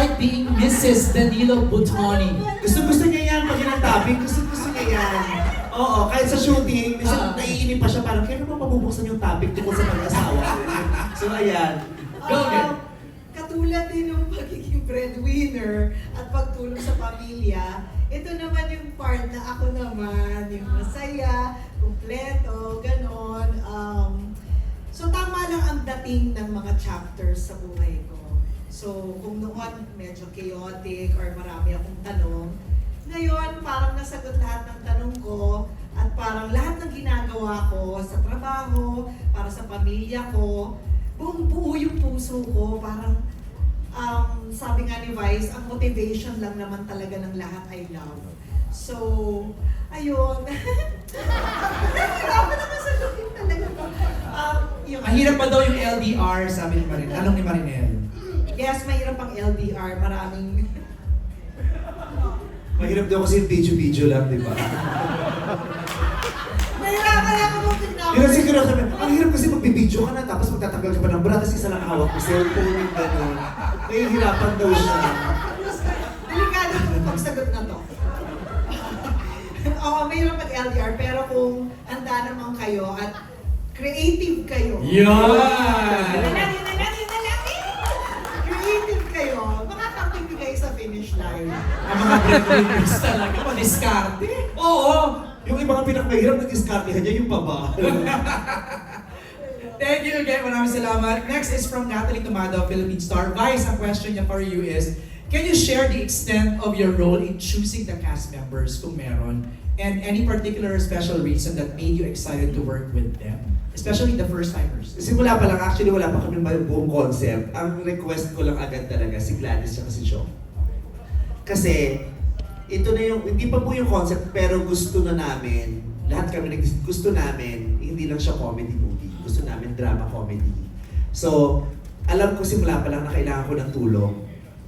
like being Mrs. Danilo Butoni? Gusto gusto niya yan pag yan ang topic. Gusto gusto niya yan. Oo, kahit sa shooting, minsan Ah. naiinip pa siya parang kailan mo mabubuksan yung topic tungkol sa mag-asawa. so ayan. Go, Ah, girl. katulad din ng pagiging breadwinner at pagtulong sa pamilya, ito naman yung part na ako naman, yung masaya, kumpleto, ganon. Um, so tama lang ang dating ng mga chapters sa buhay ko. So kung noon medyo chaotic or marami akong tanong, ngayon parang nasagot lahat ng tanong ko at parang lahat ng ginagawa ko sa trabaho, para sa pamilya ko, buong buo yung puso ko, parang um, sabi nga ni Vice, ang motivation lang naman talaga ng lahat ay love. So, ayun. Nahihirapan naman sagutin talaga ko. Um, yung, Mahirap pa daw yung LDR, sabi ni Marinel. Anong ni Marinel? Yes, mahirap ang LDR. Maraming... Mahirap daw kasi yung video-video lang, di ba? Nahirapan ako mo tignan. Yun ang siguro kami, ang hirap kasi magbibideo ka na tapos magtatanggal ka pa ng bra, tapos isa lang hawak mo, cellphone, yung gano'n. Nahihirapan daw siya. Delikado itong pagsagot na to. Oo, mayroon pag LDR, pero kung handa naman kayo at creative kayo. Yun! Nalali, Ang mga breadwinners talaga, madiskarte. Oo! Yung ibang pinakamahirap na diskartehan niya, yung baba. Thank you again. Maraming salamat. Next is from Natalie Tomado, Philippine Star. Vice, ang question niya for you is, can you share the extent of your role in choosing the cast members, kung meron, and any particular special reason that made you excited to work with them? Especially the first-timers. Simula pa lang, actually wala pa kami buong concept. Ang request ko lang agad talaga, si Gladys at si Joe. Kasi, ito na yung, hindi pa po yung concept, pero gusto na namin, lahat kami gusto namin, hindi lang siya comedy movie. Gusto namin drama comedy. So, alam ko simula pa lang na kailangan ko ng tulong.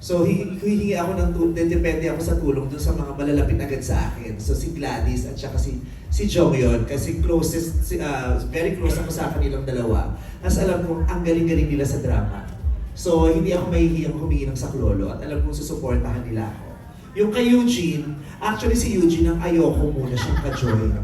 So, hi- hihingi ako ng tulong, depende ako sa tulong dun sa mga malalapit agad sa akin. So, si Gladys at saka si, si Jong yun. Kasi closest, si, ah, very close ako sa kanilang dalawa. As alam ko, ang galing-galing nila sa drama. So, hindi ako mahihiyang humingi ng saklolo at alam kong susuportahan nila ako. Yung kay Eugene, actually si Eugene ang ayoko muna siyang ka-join.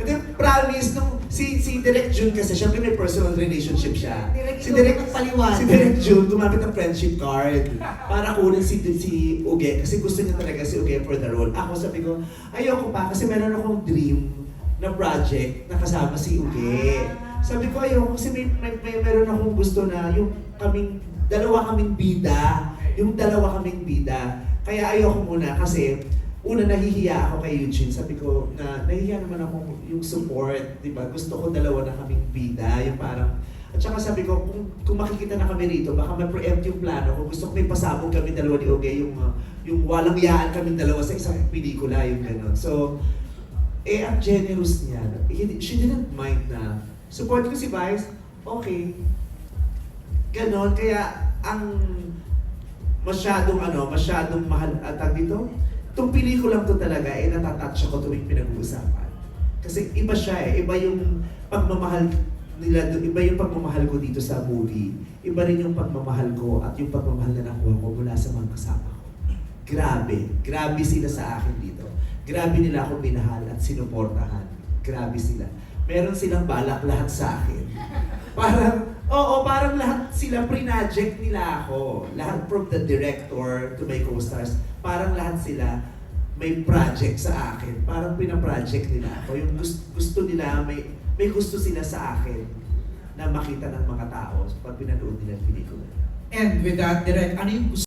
Hindi, promise, nung si, si Direk June kasi, syempre may personal relationship siya. Direk, si Direk, paliwanag. si Direk June, gumamit ng friendship card para kunin si, si Uge. Kasi gusto niya talaga si Uge for the role. Ako sabi ko, ayoko pa kasi meron akong dream na project na kasama si Uge. Sabi ko, ayoko kasi may, may, may meron akong gusto na yung kaming, dalawa kaming bida. Yung dalawa kaming bida. Kaya ayoko muna kasi una nahihiya ako kay Eugene. Sabi ko na nahihiya naman ako yung support, 'di ba? Gusto ko dalawa na kaming bida, yung parang at saka sabi ko, kung, kung makikita na kami rito, baka ma-preempt yung plano ko. Gusto ko may pasabog kami dalawa ni Oge, yung, uh, yung walang yaan kami dalawa sa isang pelikula, yung gano'n. So, eh, ang generous niya. He- She didn't mind na, support ko si Vice, okay. Ganon, kaya ang masyadong ano, masyadong mahal atag dito. Itong pelikulang to talaga eh natatouch ako tuwing pinag-uusapan. Kasi iba siya eh, iba yung pagmamahal nila, iba yung pagmamahal ko dito sa movie. Iba rin yung pagmamahal ko at yung pagmamahal na nakuha ko mula sa mga kasama ko. Grabe, grabe sila sa akin dito. Grabe nila ako minahal at sinuportahan. Grabe sila. Meron silang balak lahat sa akin. Parang, oo, parang lahat sila pre-project nila ako. Lahat from the director to my co-stars, parang lahat sila may project sa akin. Parang pina-project nila ako. Yung gusto, gusto nila, may, may gusto sila sa akin na makita ng mga tao pag pinanood nila ang. And with that, Direk, ano yung gusto